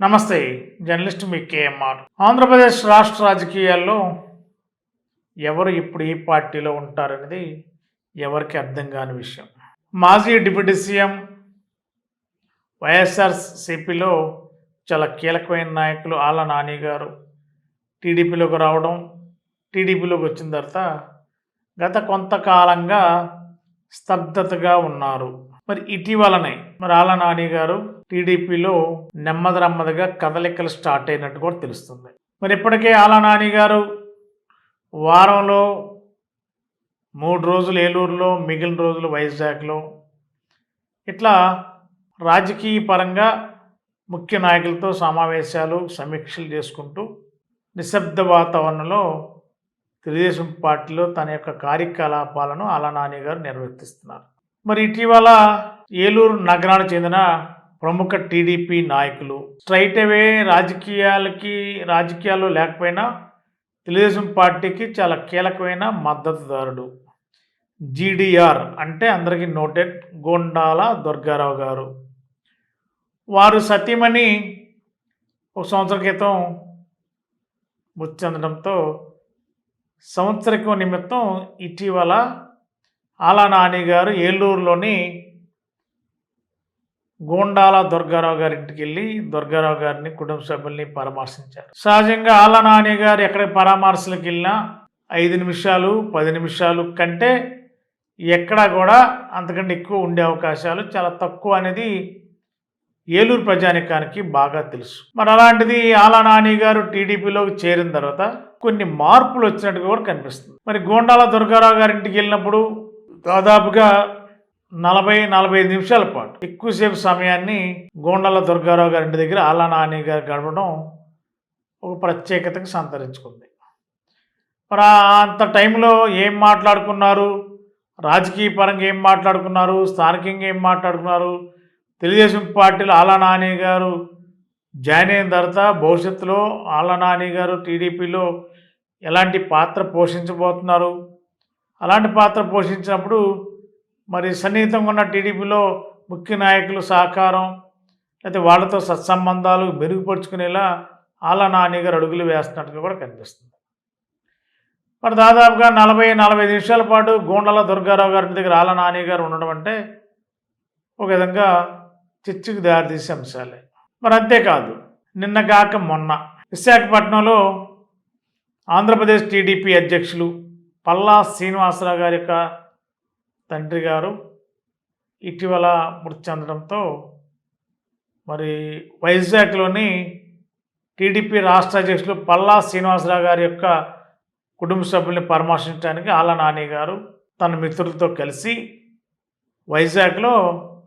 నమస్తే జర్నలిస్ట్ మీ కేఎంఆర్ ఆంధ్రప్రదేశ్ రాష్ట్ర రాజకీయాల్లో ఎవరు ఇప్పుడు ఏ పార్టీలో ఉంటారనేది ఎవరికి అర్థం కాని విషయం. మాజీ డిప్యూటీ సీఎం వైఎస్ఆర్సిపిలో చాలా కీలకమైన నాయకులు ఆల నాని గారు టీడీపీలోకి రావడం టీడీపీలోకి వచ్చిన తర్వాత గత కొంతకాలంగా స్తబ్దతగా ఉన్నారు. మరి ఇటీవలనే మరి ఆల నాని గారు టీడీపీలో నెమ్మది నెమ్మదిగా కదలికలు స్టార్ట్ అయినట్టు కూడా తెలుస్తుంది. మరి ఇప్పటికే ఆల నాని గారు వారంలో మూడు రోజులు ఏలూరులో మిగిలిన రోజులు వైజాగ్లో. ఇట్లా రాజకీయ పరంగా ముఖ్య నాయకులతో సమావేశాలు సమీక్షలు చేసుకుంటూ నిశ్శబ్ద వాతావరణంలో తెలుగుదేశం పార్టీలో తన యొక్క కార్యకలాపాలను ఆల నాని గారు నిర్వర్తిస్తున్నారు. మరి ఇటీవల ఏలూరు నగరానికి చెందిన ప్రముఖ టీడీపీ నాయకులు స్ట్రైట్ అవే రాజకీయాలకి రాజకీయాల్లో లేకపోయినా తెలుగుదేశం పార్టీకి చాలా కీలకమైన మద్దతుదారుడు. జీడిఆర్ అంటే అందరికీ నోటెడ్ గోండాల దుర్గారావు గారు. వారు సతీమణి ఒక సంవత్సరం క్రితం మృతి చెందడంతో సంవత్సరికం నిమిత్తం ఇటీవల ఆలా నాని గారు ఏలూరులోని గోండాల దుర్గారావు గారి ఇంటికి వెళ్ళి దుర్గారావు గారిని కుటుంబ సభ్యుల్ని పరామర్శించారు. సహజంగా ఆలా నాని గారు ఎక్కడ పరామర్శలకు వెళ్ళినా ఐదు నిమిషాలు పది నిమిషాలు కంటే ఎక్కడా కూడా అంతకంటే ఎక్కువ ఉండే అవకాశాలు చాలా తక్కువ అనేది ఏలూరు ప్రజానికానికి బాగా తెలుసు. మరి అలాంటిది ఆలా నాని గారు టీడీపీలోకి చేరిన తర్వాత కొన్ని మార్పులు వచ్చినట్టుగా కూడా కనిపిస్తుంది. మరి గోండాల దుర్గారావు గారి ఇంటికి వెళ్ళినప్పుడు దాదాపుగా నలభై నలభై ఐదు నిమిషాల పాటు. ఎక్కువసేపు సమయాన్ని గోండల దుర్గారావు గారి ఇంటి దగ్గర ఆలా నాని గారు గడపడం ఒక ప్రత్యేకతకు సంతరించుకుంది. మరి అంత టైంలో ఏం మాట్లాడుకున్నారు? రాజకీయ పరంగా ఏం మాట్లాడుకున్నారు? స్థానికంగా ఏం మాట్లాడుకున్నారు? తెలుగుదేశం పార్టీలో ఆలా నాని గారు జాయిన్ అయిన తర్వాత భవిష్యత్తులో ఆలా నాని గారు టీడీపీలో ఎలాంటి పాత్ర పోషించబోతున్నారు? అలాంటి పాత్ర పోషించినప్పుడు మరి సన్నిహితంగా ఉన్న టీడీపీలో ముఖ్య నాయకులు సహకారం లేకపోతే వాళ్ళతో సత్సంబంధాలు మెరుగుపరుచుకునేలా ఆలా నాని గారు అడుగులు వేస్తున్నట్టుగా కూడా కనిపిస్తుంది. మరి దాదాపుగా నలభై నలభై నిమిషాల పాటు గోండల దుర్గారావు గారి దగ్గర ఆల నాని గారు ఉండడం అంటే ఒక విధంగా చర్చకు దారితీసే అంశాలే. మరి అంతేకాదు నిన్న కాక మొన్న విశాఖపట్నంలో ఆంధ్రప్రదేశ్ టీడీపీ అధ్యక్షులు పల్లా శ్రీనివాసరావు గారి యొక్క తండ్రి గారు ఇటీవల మృతి చెందడంతో మరి వైజాగ్లోని టీడీపీ రాష్ట్ర అధ్యక్షులు పల్లా శ్రీనివాసరావు గారి యొక్క కుటుంబ సభ్యుల్ని పరామర్శించడానికి ఆళ్ళ నాని గారు తన మిత్రులతో కలిసి వైజాగ్లో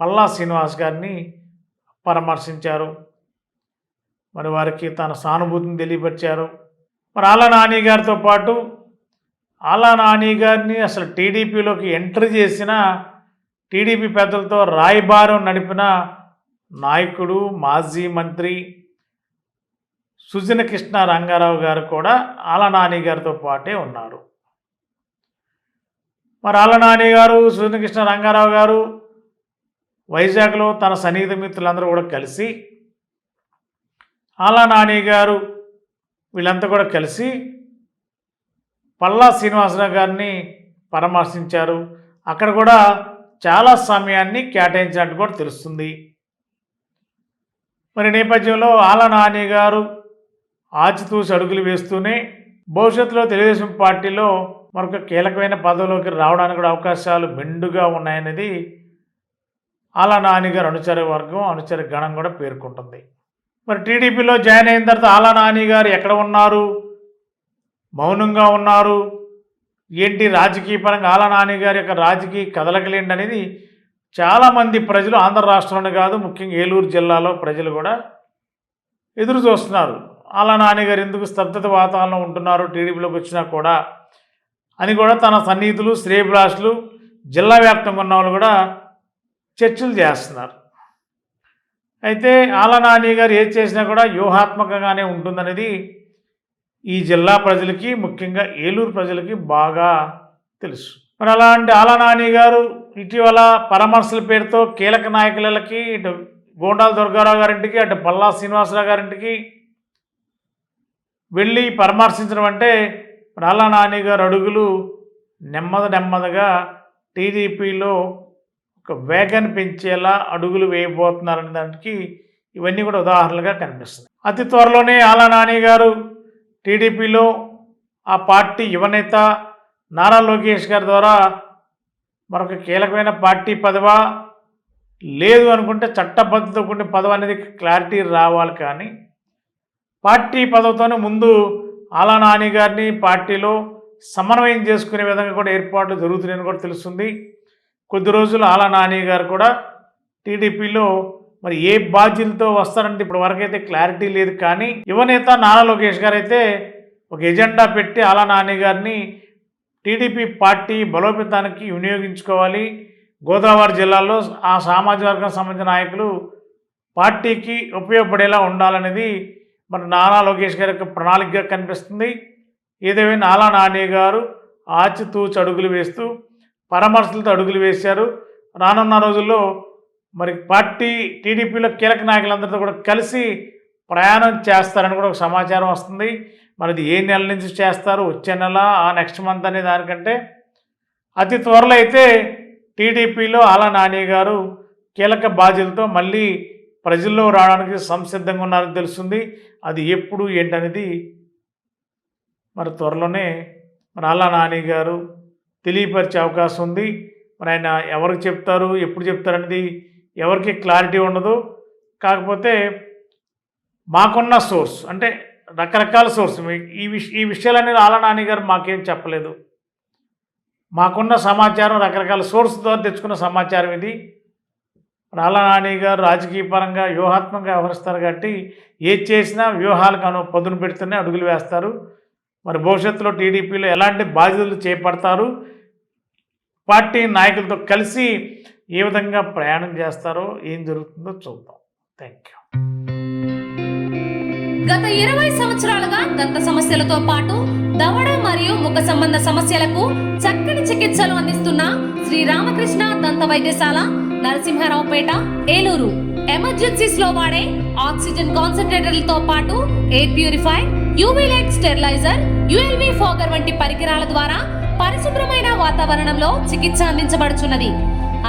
పల్లా శ్రీనివాస్ గారిని పరామర్శించారు. మరి వారికి తన సానుభూతిని తెలియపరిచారు. మరి ఆళ్ళ నాని గారితో పాటు ఆలా నాని గారిని అసలు టీడీపీలోకి ఎంట్రీ చేసిన టీడీపీ పెద్దలతో రాయబారం నడిపిన నాయకుడు మాజీ మంత్రి సుజన కృష్ణ రంగారావు గారు కూడా ఆల నాని గారితో పాటే ఉన్నారు. మరి ఆలనాని గారు సుజన కృష్ణ రంగారావు గారు వైజాగ్లో తన సన్నిహిత మిత్రులందరూ కూడా కలిసి ఆలా నాని గారు వీళ్ళంతా కూడా కలిసి పల్లా శ్రీనివాసరావు గారిని పరామర్శించారు. అక్కడ కూడా చాలా సమయాన్ని కేటాయించినట్టు కూడా తెలుస్తుంది. మరి నేపథ్యంలో ఆల నాని గారు ఆచితూసి అడుగులు వేస్తూనే భవిష్యత్తులో తెలుగుదేశం పార్టీలో మరొక కీలకమైన పదవిలోకి రావడానికి కూడా అవకాశాలు మెండుగా ఉన్నాయనేది ఆల నాని గారు అనుచర వర్గం అనుచర గణం కూడా పేర్కొంటుంది. మరి టీడీపీలో జాయిన్ అయిన తర్వాత ఆలా నాని గారు ఎక్కడ ఉన్నారు? మౌనంగా ఉన్నారు. ఏంటి రాజకీయ పరంగా ఆలా నాని గారి యొక్క రాజకీయ కదలకలేండి అనేది చాలామంది ప్రజలు ఆంధ్ర రాష్ట్రంలో కాదు ముఖ్యంగా ఏలూరు జిల్లాలో ప్రజలు కూడా ఎదురు చూస్తున్నారు. ఆలా నాని గారు ఎందుకు స్తబ్దత వాతావరణం ఉంటున్నారు టీడీపీలోకి వచ్చినా కూడా అని కూడా తన సన్నిహితులు శ్రేయభిలాషులు జిల్లా వ్యాప్తంగా ఉన్న వాళ్ళు కూడా చర్చలు చేస్తున్నారు. అయితే ఆల నాని గారు ఏది చేసినా కూడా వ్యూహాత్మకంగానే ఉంటుందనేది ఈ జిల్లా ప్రజలకి ముఖ్యంగా ఏలూరు ప్రజలకి బాగా తెలుసు. మరి అలాంటి ఆల నాని గారు ఇటీవల పరామర్శల పేరుతో కీలక నాయకులకి ఇటు గోండాల దుర్గారావు గారింటికి అటు పల్లా శ్రీనివాసరావు గారింటికి వెళ్ళి పరామర్శించడం అంటే రాళ్ళ నాని గారు అడుగులు నెమ్మది నెమ్మదిగా టీడీపీలో ఒక వేగన్ పెంచేలా అడుగులు వేయబోతున్నారనే దానికి ఇవన్నీ కూడా ఉదాహరణలుగా కనిపిస్తుంది అతి త్వరలోనే ఆలా నాని గారు టీడీపీలో ఆ పార్టీ యువనేత నారా లోకేష్ గారి ద్వారా మరొక కీలకమైన పార్టీ పదవా? లేదు అనుకుంటే చట్టబద్ధత కూడిన పదవి అనేది క్లారిటీ రావాలి కానీ పార్టీ పదవితోనే ముందు ఆలా నాని గారిని పార్టీలో సమన్వయం చేసుకునే విధంగా కూడా ఏర్పాట్లు జరుగుతున్నాయని కూడా తెలుస్తుంది. కొద్ది రోజులు ఆలా నాని గారు కూడా టీడీపీలో మరి ఏ బాధ్యతలతో వస్తారంటే ఇప్పుడు వరకైతే క్లారిటీ లేదు. కానీ యువనేత నారా లోకేష్ గారు అయితే ఒక ఎజెండా పెట్టి ఆలా నాని గారిని టీడీపీ పార్టీ బలోపేతానికి వినియోగించుకోవాలి. గోదావరి జిల్లాలో ఆ సామాజిక వర్గం సంబంధించిన నాయకులు పార్టీకి ఉపయోగపడేలా ఉండాలనేది మన నారా లోకేష్ గారి యొక్క ప్రణాళికగా కనిపిస్తుంది. ఏదేమైనా నాలా నాని గారు ఆచితూచి అడుగులు వేస్తూ పరామర్శలతో అడుగులు వేశారు. రానున్న రోజుల్లో మరి పార్టీ టీడీపీలో కీలక నాయకులందరితో కూడా కలిసి ప్రయాణం చేస్తారని కూడా ఒక సమాచారం వస్తుంది. మరి అది ఏ నెల నుంచి చేస్తారు? వచ్చే నెల ఆ నెక్స్ట్ మంత్ అనే దానికంటే అతి త్వరలో అయితే టీడీపీలో అలా నాని గారు కీలక బాధ్యతలతో మళ్ళీ ప్రజల్లో రావడానికి సంసిద్ధంగా ఉన్నారని తెలుస్తుంది. అది ఎప్పుడు ఏంటనేది మరి త్వరలోనే మరి అలా నాని గారు తెలియపరిచే అవకాశం ఉంది. మరి ఆయన ఎవరికి చెప్తారు ఎప్పుడు చెప్తారనేది ఎవరికి క్లారిటీ ఉండదు. కాకపోతే మాకున్న సోర్స్ అంటే రకరకాల సోర్స్. ఈ విష ఈ విషయాలన్నీ ఆలా నాని గారు మాకేం చెప్పలేదు. మాకున్న సమాచారం రకరకాల సోర్స్ ద్వారా తెచ్చుకున్న సమాచారం ఇది. రాళ్ళ నాని గారు రాజకీయ పరంగా వ్యూహాత్మకంగా వ్యవహరిస్తారు కాబట్టి ఏది చేసినా వ్యూహాలకు అను పదును పెడుతూనే అడుగులు వేస్తారు. మరి భవిష్యత్తులో టీడీపీలో ఎలాంటి బాధ్యతలు చేపడతారు? పార్టీ నాయకులతో కలిసి ఏ విధంగా ప్రయాణం చేస్తారో ఏం జరుగుతుందో చూద్దాం. థ్యాంక్ యూ గత ఇరవై సంవత్సరాలుగా దంత సమస్యలతో పాటు దవడ మరియు ముఖ సంబంధ సమస్యలకు చక్కని చికిత్సలు అందిస్తున్న శ్రీ రామకృష్ణ దంత వైద్యశాల నరసింహారావుపేట ఏలూరు. ఎమర్జెన్సీస్లో వాడే ఆక్సిజన్ కాన్సన్ట్రేటర్లతో పాటు air purifier UV light sterilizer ULV fogger వంటి పరికరాల ద్వారా పరిశుభ్రమైన వాతావరణంలో చికిత్స అందించబడుచున్నది.